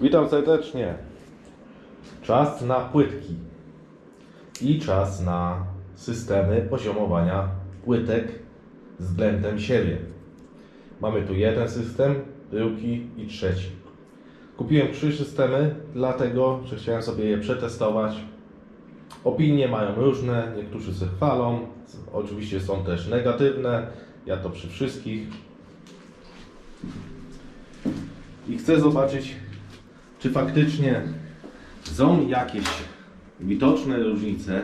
Witam serdecznie. Czas na płytki i czas na systemy poziomowania płytek względem siebie. Mamy tu jeden system, drugi i trzeci. Kupiłem trzy systemy, dlatego że chciałem sobie je przetestować. Opinie mają różne, niektórzy się chwalą, oczywiście są też negatywne, ja to przy wszystkich. I chcę zobaczyć, czy faktycznie są jakieś widoczne różnice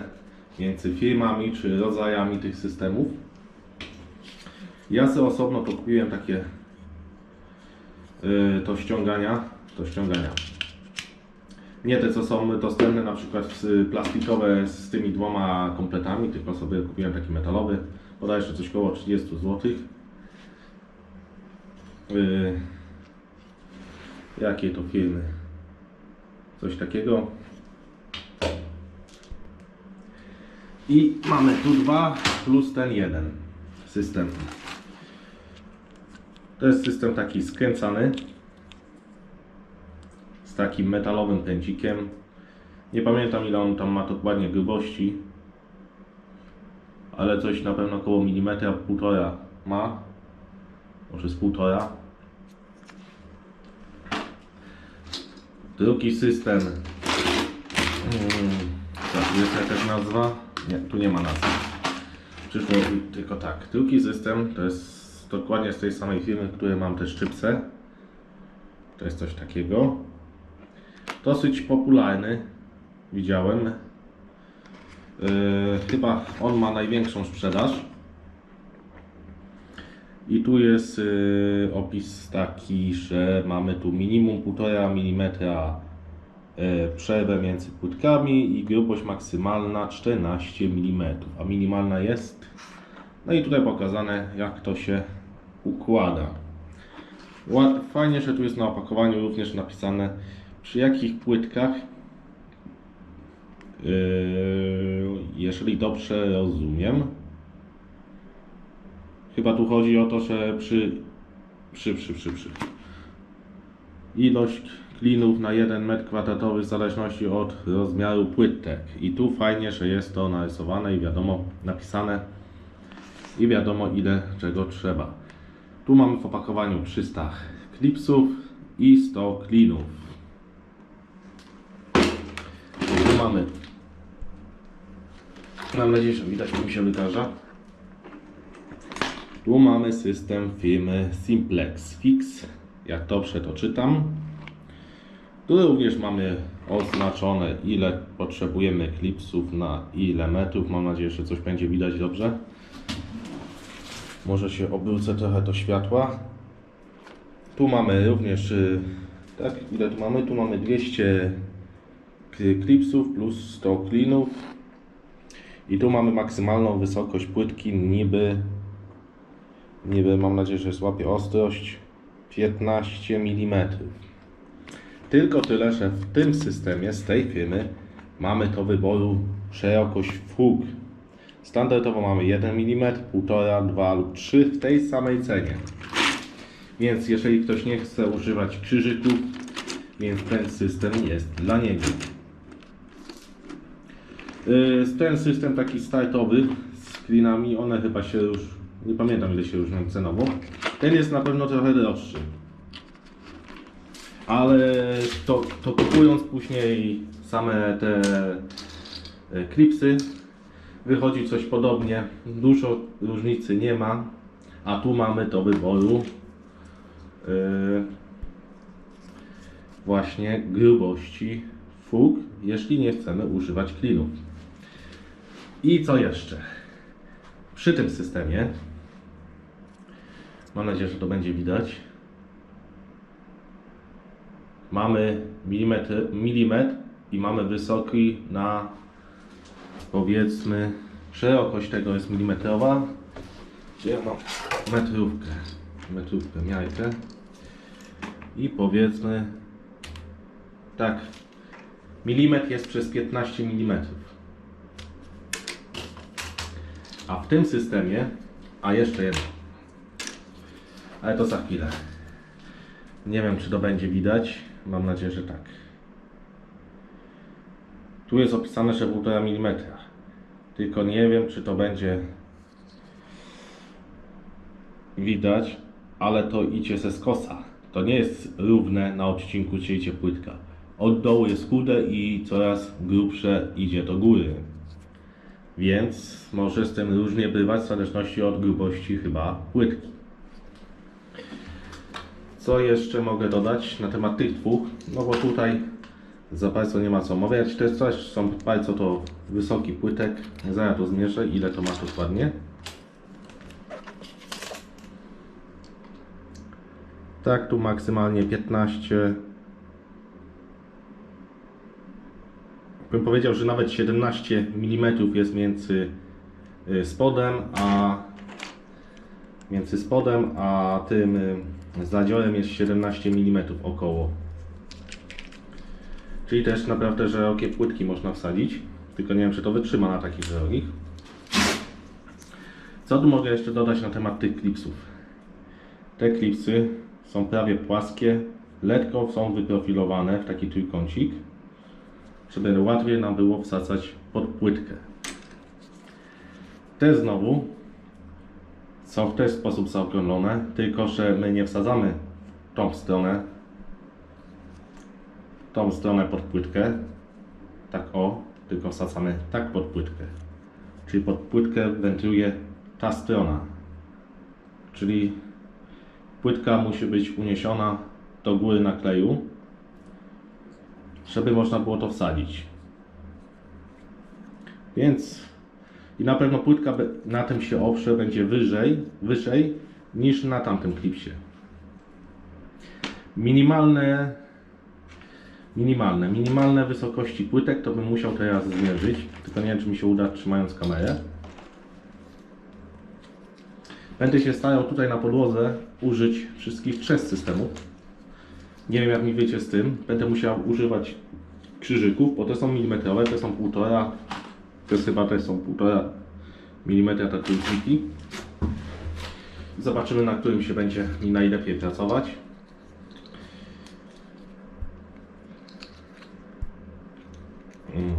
między firmami czy rodzajami tych systemów. Ja sobie osobno kupiłem takie yy, to ściągania, to ściągania. Nie te, co są dostępne na przykład plastikowe z tymi dwoma kompletami, tylko sobie kupiłem taki metalowy. Bodajże coś około 30 zł. Yy, jakie to firmy? Coś takiego. I mamy tu dwa plus ten jeden system. To jest system taki skręcany z takim metalowym pędzikiem. Nie pamiętam ile on tam ma dokładnie grubości, ale coś na pewno około milimetra, półtora ma. Może z półtora. Drugi system. Hmm, co, jest jakaś nazwa? Nie, tu nie ma nazwy. Przyszło tylko tak. Drugi system to jest dokładnie z tej samej firmy, w której mam te szczypce. To jest coś takiego. Dosyć popularny. Widziałem. Yy, chyba on ma największą sprzedaż. I tu jest y, opis taki, że mamy tu minimum 1,5 mm y, przerwę między płytkami i grubość maksymalna 14 mm, a minimalna jest. No i tutaj pokazane jak to się układa. Ład- Fajnie, że tu jest na opakowaniu również napisane przy jakich płytkach yy, jeżeli dobrze rozumiem, Chyba tu chodzi o to, że przy, przy, przy, przy, przy. ilość klinów na 1 metr kwadratowy w zależności od rozmiaru płytek. I tu fajnie, że jest to narysowane i wiadomo, napisane i wiadomo ile czego trzeba. Tu mamy w opakowaniu 300 klipsów i 100 klinów. Tu mamy Mam nadzieję, że widać, mi się wydarza. Tu mamy system firmy Simplex Fix, jak dobrze to czytam. Tu również mamy oznaczone ile potrzebujemy klipsów na ile metrów. Mam nadzieję, że coś będzie widać dobrze. Może się obrócę trochę do światła. Tu mamy również, y, tak, ile tu mamy? Tu mamy 200 kli- klipsów plus 100 klinów. I tu mamy maksymalną wysokość płytki niby niby mam nadzieję, że złapie ostrość 15 mm. Tylko tyle, że w tym systemie z tej firmy mamy do wyboru szerokość fug. Standardowo mamy 1 mm, 1,5, 2 lub 3 w tej samej cenie. Więc jeżeli ktoś nie chce używać krzyżyków, więc ten system jest dla niego. Yy, Ten system taki startowy z klinami, one chyba się już, nie pamiętam ile się różnią cenowo. Ten jest na pewno trochę droższy. Ale to, to kupując później same te e, klipsy, wychodzi coś podobnie. Dużo różnicy nie ma, a tu mamy do wyboru e, właśnie grubości fug, jeśli nie chcemy używać klinów. I co jeszcze? Przy tym systemie, mam nadzieję, że to będzie widać, mamy milimetr, milimetr i mamy wysoki na powiedzmy szerokość tego jest milimetrowa. Gdzie mam metrówkę? Metrówkę, miarkę. I powiedzmy tak, milimetr jest przez 15 mm. A w tym systemie, a jeszcze jedno, ale to za chwilę. Nie wiem, czy to będzie widać. Mam nadzieję, że tak. Tu jest opisane, że 1,5 mm. Tylko nie wiem, czy to będzie widać, ale to idzie ze skosa. To nie jest równe na odcinku, czy idzie płytka. Od dołu jest chude i coraz grubsze idzie do góry. Więc może z tym różnie bywać w zależności od grubości chyba płytki. Co jeszcze mogę dodać na temat tych dwóch? No bo tutaj za bardzo nie ma co omawiać. To jest coś, są bardzo to wysoki płytek. Zaraz to zmierzę, ile to ma dokładnie. Tak, tu maksymalnie 15. Bym powiedział, że nawet 17 mm jest między y, spodem a między spodem a tym y, zadziorem jest 17 mm około. Czyli też naprawdę szerokie płytki można wsadzić. Tylko nie wiem, czy to wytrzyma na takich szerokich. Co tu mogę jeszcze dodać na temat tych klipsów? Te klipsy są prawie płaskie, lekko są wyprofilowane w taki trójkącik, żeby łatwiej nam było wsadzać pod płytkę. Te znowu są w ten sposób zaokrąglone, tylko że my nie wsadzamy tą stronę, tą stronę pod płytkę, tak o, tylko wsadzamy tak pod płytkę. Czyli pod płytkę wędruje ta strona. Czyli płytka musi być uniesiona do góry na kleju, żeby można było to wsadzić. Więc i na pewno płytka na tym się oprze będzie wyżej, wyżej niż na tamtym klipsie. Minimalne minimalne, minimalne wysokości płytek to bym musiał teraz zmierzyć, tylko nie wiem czy mi się uda trzymając kamerę. Będę się starał tutaj na podłodze użyć wszystkich trzech systemów. Nie wiem jak mi wiecie z tym. Będę musiał używać krzyżyków, bo te są milimetrowe, te są półtora. Te chyba te są półtora milimetra te trójkniki. Zobaczymy na którym się będzie mi najlepiej pracować. Mm.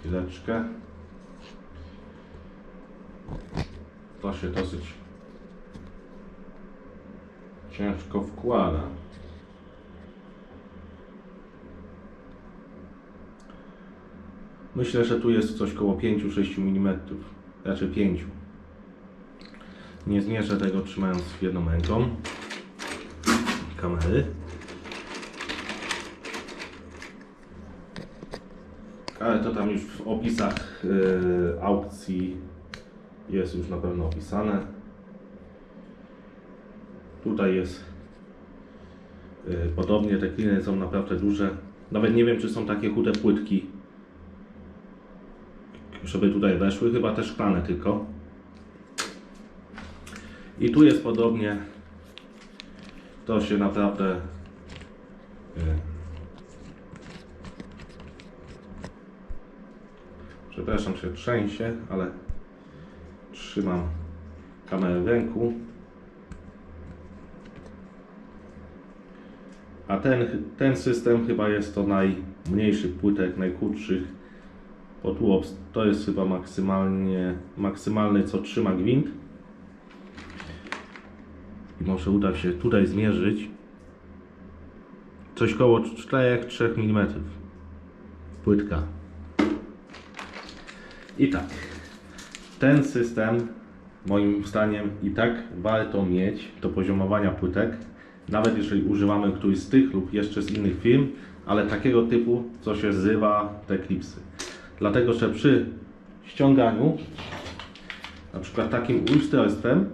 Chwileczkę. To się dosyć ciężko wkłada. Myślę, że tu jest coś koło 5-6 mm, raczej 5. Nie zmierzę tego trzymając jedną ręką kamery. Ale to tam już w opisach yy, aukcji jest już na pewno opisane. Tutaj jest yy, podobnie, te kliny są naprawdę duże. Nawet nie wiem, czy są takie chude płytki, żeby tutaj weszły, chyba te szklane tylko. I tu jest podobnie. To się naprawdę yy, Przepraszam, się trzęsie, ale trzymam kamerę w ręku. A ten, ten system chyba jest to najmniejszy płytek, najkrótszych. Bo to jest chyba maksymalnie, maksymalny co trzyma gwint. I może uda się tutaj zmierzyć. Coś koło 4-3 mm. Płytka. I tak, ten system moim zdaniem i tak warto mieć do poziomowania płytek, nawet jeżeli używamy któryś z tych lub jeszcze z innych firm, ale takiego typu, co się zrywa te klipsy. Dlatego, że przy ściąganiu, na przykład takim ustrojstwem,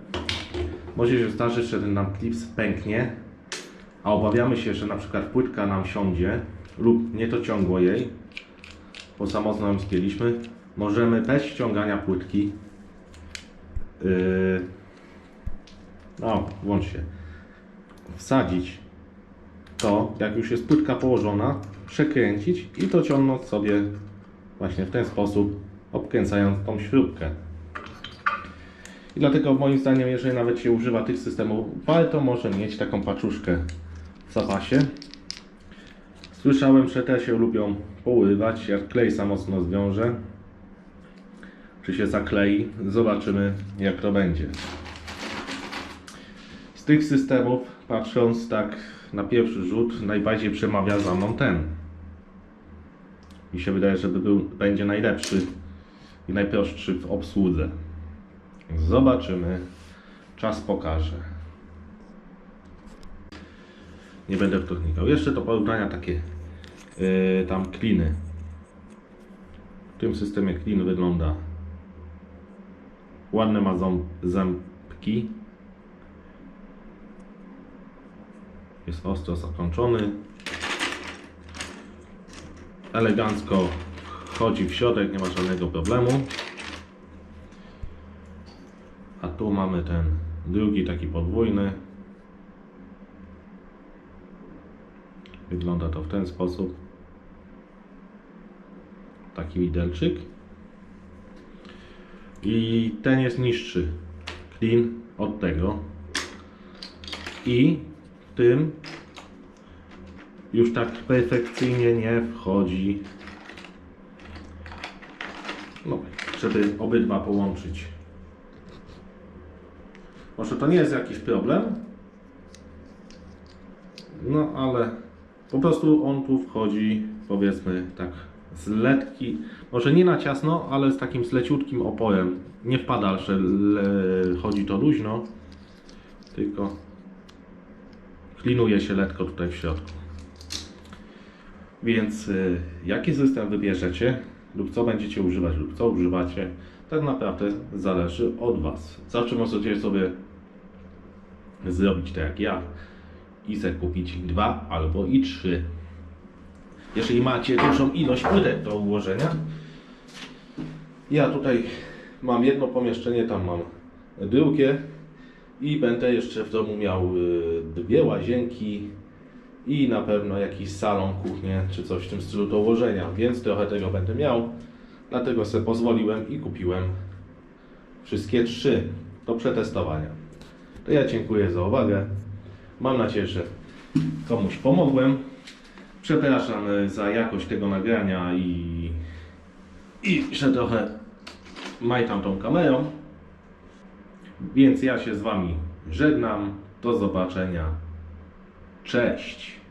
może się zdarzyć, że ten nam klips pęknie, a obawiamy się, że na przykład płytka nam siądzie lub nie dociągło jej, bo za mocno ją możemy bez ściągania płytki yy, no, włącz się wsadzić to, jak już jest płytka położona, przekręcić i dociągnąć sobie właśnie w ten sposób, obkręcając tą śrubkę. I dlatego moim zdaniem, jeżeli nawet się używa tych systemów, warto może mieć taką paczuszkę zapasie. Słyszałem, że te się lubią poływać, jak klej za mocno zwiąże. Czy się zaklei? Zobaczymy jak to będzie. Z tych systemów, patrząc tak na pierwszy rzut, najbardziej przemawia za mną ten. Mi się wydaje, że by był, będzie najlepszy i najprostszy w obsłudze. Zobaczymy. Czas pokaże. Nie będę w to wnikał. Jeszcze do porównania takie yy, tam kliny. W tym systemie klin wygląda ładne ma ząb, zębki. Jest ostro zakończony. Elegancko chodzi w środek, nie ma żadnego problemu. A tu mamy ten drugi taki podwójny. Wygląda to w ten sposób. Taki widelczyk. I ten jest niższy. Clean od tego. I w tym już tak perfekcyjnie nie wchodzi. No, żeby obydwa połączyć. Może to nie jest jakiś problem, no ale po prostu on tu wchodzi, powiedzmy tak, z letki, może nie na ciasno, ale z takim z leciutkim oporem. Nie wpada, że chodzi to luźno, tylko klinuje się letko tutaj w środku. Więc y, jaki system wybierzecie, lub co będziecie używać, lub co używacie, tak naprawdę zależy od Was. Zawsze możecie sobie zrobić tak jak ja i sobie kupić dwa albo i trzy. Jeżeli macie dużą ilość płytek do ułożenia, ja tutaj mam jedno pomieszczenie, tam mam drugie i będę jeszcze w domu miał y, dwie łazienki i na pewno jakiś salon, kuchnię czy coś w tym stylu do ułożenia, więc trochę tego będę miał. Dlatego sobie pozwoliłem i kupiłem wszystkie trzy do przetestowania. To ja dziękuję za uwagę. Mam nadzieję, że komuś pomogłem. Przepraszam y, za jakość tego nagrania i, i że trochę majtam tą kamerą. Więc ja się z Wami żegnam. Do zobaczenia. Cześć.